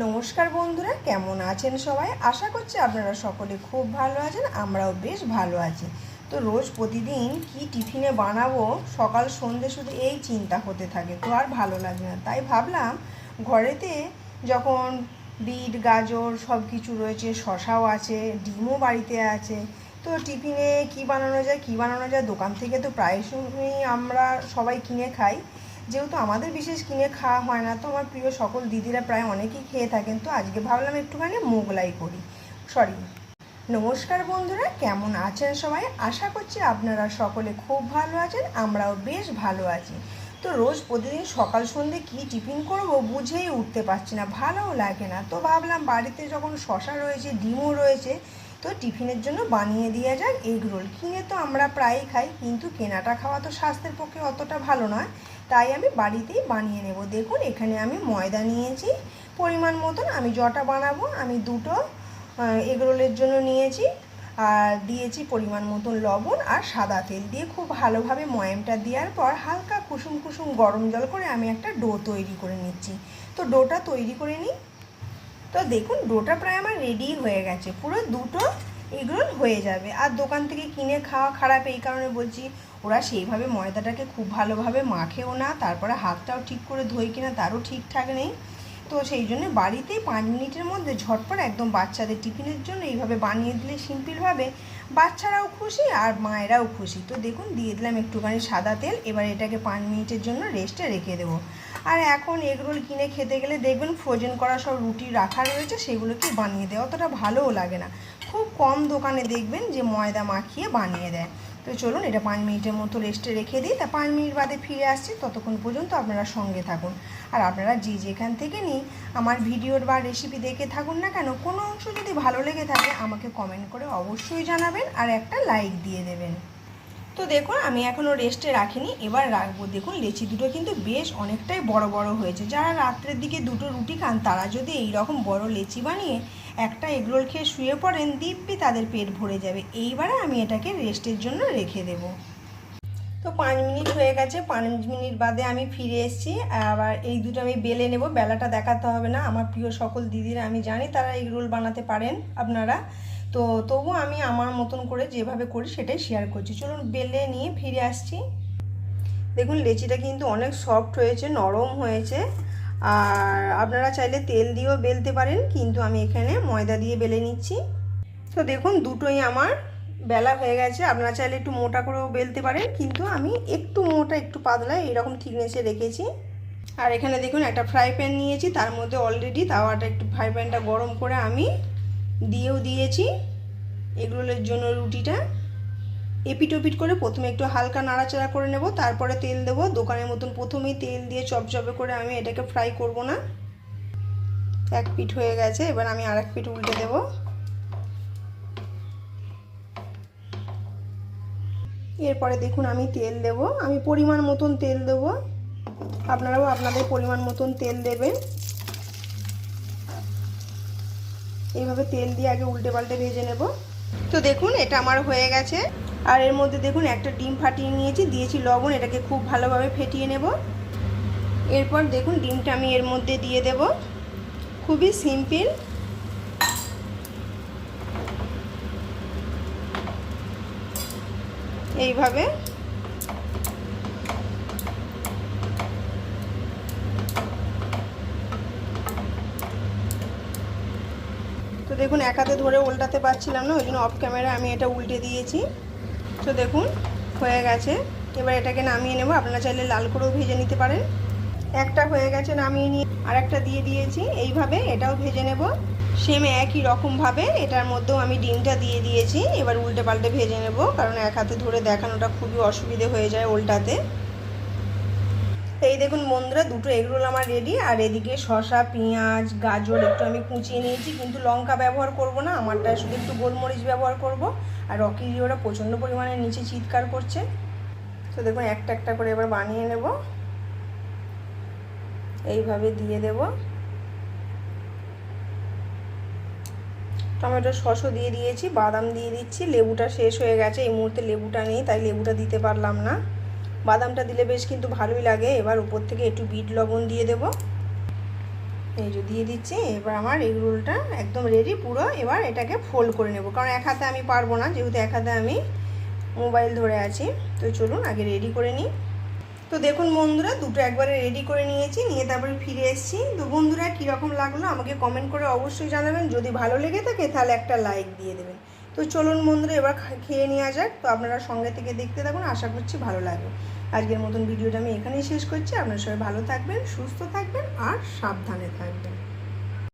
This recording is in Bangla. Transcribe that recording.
নমস্কার বন্ধুরা, কেমন আছেন সবাই? আশা করছি আপনারা সকলে খুব ভালো আছেন, আমরাও বেশ ভালো আছি। তো রোজ প্রতিদিন কি টিফিনে বানাবো? সকাল, সন্ধে শুধু এই চিন্তা হতে থাকে, তো আর ভালো লাগে না। তাই ভাবলাম, ঘরেতে যখন বিট, গাজর সব কিছু রয়েছে, শশাও আছে, ডিমও বাড়িতে আছে, তো টিফিনে কি বানানো যায়, কি বানানো যায়, দোকান থেকে তো প্রায় সময়ই আমরা সবাই কিনে খাই। যেহেতু আমাদের বিশেষ কিনে খাওয়া হয় না, তো আমার প্রিয় সকল দিদিরা প্রায় অনেকেই খেয়ে থাকেন। তো আজকে ভাবলাম একটুখানি মোগলাই করি। সরি নমস্কার বন্ধুরা, কেমন আছেন সবাই? আশা করছি আপনারা সকলে খুব ভালো আছেন, আমরাও বেশ ভালো আছি। তো রোজ প্রতিদিন সকাল সন্ধে কি টিফিন করব বুঝেই উঠতে পারছি না, ভালোও লাগে না। তো ভাবলাম বাড়িতে যখন শশা রয়েছে, ডিমও রয়েছে তো টিফিনের জন্য বানিয়ে দেওয়া যাক এগ রোল। কিনে তো আমরা প্রায়ই খাই, কিন্তু কেনাটা খাওয়া তো স্বাস্থ্যের পক্ষে অতটা ভালো নয়। তাই আমি বাড়িতেই বানিয়ে নেব। দেখুন, এখানে আমি ময়দা নিয়েছি। পরিমাণ মতন আমি জটা বানাবো, আমি দুটো এগ রোলের জন্য নিয়েছি। আর দিয়েছি পরিমাণ মতন লবণ আর সাদা তেল দিয়ে খুব ভালোভাবে ময়ামটা দেওয়ার পর হালকা কুসুম কুসুম গরম জল করে আমি একটা ডো তৈরি করে নিচ্ছি। তো ডোটা তৈরি করে নিই। তো দেখুন ডোটা প্রায় আমার রেডি হয়ে গেছে। পুরো দুটো এগরোল হয়ে যাবে। আর দোকান থেকে কিনে খাওয়া খারাপ, এই কারণে বলছি, ওরা সেইভাবে ময়দাটাকে খুব ভালোভাবে মাখেও না, তারপরে হাতটাও ঠিক করে ধোয় কিনা, তারও ঠিকঠাক নেই। তো সেই জন্য বাড়িতেই পাঁচ মিনিটের মধ্যে ঝটপট একদম বাচ্চাদের টিফিনের জন্য এইভাবে বানিয়ে দিলে সিম্পলভাবে বাচ্চারাও খুশি আর মায়েরাও খুশি। তো দেখুন, দিয়ে দিলাম একটুখানি সাদা তেল, এবার এটাকে পাঁচ মিনিটের জন্য রেস্টে রেখে দেবো। আর এখন এগরোল কিনে খেতে গেলে দেখবেন ফ্রোজেন করা সব রুটি রাখা রয়েছে, সেগুলোকে বানিয়ে দেয়। অতটা ভালোও লাগে না। খুব কম দোকানে দেখবেন যে ময়দা মাখিয়ে বানিয়ে দেয়। তো চলুন এটা পাঁচ মিনিটের মতো রেস্টে রেখে দিই। তা পাঁচ মিনিট বাদে ফিরে আসছি। ততক্ষণ পর্যন্ত আপনারা সঙ্গে থাকুন। আর আপনারা যে যেখান থেকে নিই আমার ভিডিওর বা রেসিপি দেখে থাকুন না কেন, কোনো অংশ যদি ভালো লেগে থাকে, আমাকে কমেন্ট করে অবশ্যই জানাবেন। আর একটা লাইক দিয়ে দেবেন। তো দেখুন, আমি এখনও রেস্টে রাখিনি, এবার রাখব। দেখুন, লেচি দুটো কিন্তু বেশ অনেকটাই বড় বড় হয়েছে। যারা রাত্রের দিকে দুটো রুটি খান, তারা যদি এই রকম বড় লেচি বানিয়ে একটা এগরোল খেয়ে শুয়ে পড়েন, দিব্যি তাদের পেট ভরে যাবে। এইবারে আমি এটাকে রেস্টের জন্য রেখে দেব। তো পাঁচ মিনিট হয়ে গেছে, পাঁচ মিনিট বাদে আমি ফিরে এসেছি। আবার এই দুটো আমি বেলে নেব, বেলাটা দেখাতে হবে না। আমার প্রিয় সকল দিদিরা, আমি জানি তারা এগরোল বানাতে পারেন, আপনারা। তো তবু আমি আমার মতন করে যেভাবে করি সেটাই শেয়ার করছি। চলুন বেলে নিয়ে ফিরে আসছি। দেখুন, লেচিটা কিন্তু অনেক সফট হয়েছে, নরম হয়েছে। আর আপনারা চাইলে তেল দিয়েও বেলতে পারেন, কিন্তু আমি এখানে ময়দা দিয়ে বেলে নিচ্ছি। তো দেখুন, দুটোই আমার বেলা হয়ে গেছে। আপনারা চাইলে একটু মোটা করেও বেলতে পারেন, কিন্তু আমি একটু মোটা, একটু পাতলা এরকম থিকনেসে রেখেছি। আর এখানে দেখুন, একটা ফ্রাই প্যান নিয়েছি, তার মধ্যে অলরেডি তাওয়াটা, একটু ফ্রাই প্যানটা গরম করে আমি দিয়েও দিয়েছি। এগরোলের জন্য রুটিটা এপিট ওপিট করে প্রথমে একটু হালকা নাড়াচাড়া করে নেব, তারপরে তেল দেব। দোকানের মতন প্রথমেই তেল দিয়ে চপচপে করে আমি এটাকে ফ্রাই করব না। এক পিঠ হয়ে গেছে, এবার আমি আর এক পিঠ উল্টে দেব। এরপরে দেখুন আমি তেল দেব। আমি পরিমাণ মতন তেল দেব। আপনারাও আপনাদের পরিমাণ মতন তেল দেবেন। এইভাবে তেল দিয়ে আগে উল্টে পাল্টে ভেজে নেব। তো দেখুন, এটা আমার হয়ে গেছে। আর এর মধ্যে দেখুন, একটা ডিম ফাটিয়ে নিয়েছি, দিয়েছি লবণ, এটাকে খুব ভালোভাবে ফেটিয়ে নেব। এরপর দেখুন, ডিমটা আমি এর মধ্যে দিয়ে দেব। খুবই সিম্পল। এইভাবে তো দেখুন, এক হাতে ধরে উল্টাতে পারছিলাম না, ওই জন্য অফ ক্যামেরা আমি এটা উল্টে দিয়েছি। তো দেখুন, হয়ে গেছে। এবার এটাকে নামিয়ে নেব। আপনারা চাইলে লাল করেও ভেজে নিতে পারেন। একটা হয়ে গেছে নামিয়ে নিয়ে আর একটা দিয়ে দিয়েছি। এইভাবে এটাও ভেজে নেব। সেম একই রকমভাবে এটার মধ্যেও আমি ডিমটা দিয়ে দিয়েছি। এবার উল্টে পাল্টে ভেজে নেব, কারণ এক হাতে ধরে দেখানোটা খুবই অসুবিধে হয়ে যায় উল্টাতে। এই দেখুন বন্ধুরা দুটো এগরোল আমার রেডি আর এদিকে শসা, পেঁয়াজ, গাজর একটু আমি কুচিয়ে নিয়েছি, কিন্তু লঙ্কা ব্যবহার করব না, আমারটা শুধু একটু গোলমরিচ ব্যবহার করব, আর রকি ওরা প্রচণ্ড পরিমাণে নিচে চিৎকার করছে। তো দেখুন একটা একটা করে এবার বানিয়ে নেব। এইভাবে দিয়ে দেব। টমেটো সসও দিয়ে দিয়েছি, বাদাম দিয়ে দিচ্ছি, লেবুটা শেষ হয়ে গেছে, এই মুহূর্তে লেবুটা নেই, তাই লেবুটা দিতে পারলাম না। বাদামটা দিলে বেশ কিন্তু ভালোই লাগে। এবার উপর থেকে একটু বিট লবণ দিয়ে দেব। এই যে দিয়ে দিচ্ছি, এবার আমার এগ রোলটা একদম রেডি পুরো এবার এটাকে ফোল্ড করে নেব। কারণ এক হাতে আমি পারব না, যেহেতু এক হাতে আমি মোবাইল ধরে আছি। তো চলুন আগে রেডি করে নিই। তো দেখুন বন্ধুরা, দুটো একবারে রেডি করে নিয়েছি, নিয়ে তারপরে ফিরে এসেছি। তো বন্ধুরা, কীরকম লাগল আমাকে কমেন্ট করে অবশ্যই জানাবেন। যদি ভালো লেগে থাকে, তাহলে একটা লাইক দিয়ে দেবেন। তো চলুন বন্ধুরা, এবার খেয়ে নেওয়া যাক। তো আপনারা সঙ্গে থেকে দেখতে থাকুন, আশা করছি ভালো লাগবে। আজকের মতন ভিডিওটা আমি এখানেই শেষ করছি। আপনারা সবাই ভালো থাকবেন, সুস্থ থাকবেন আর সাবধানে থাকবেন।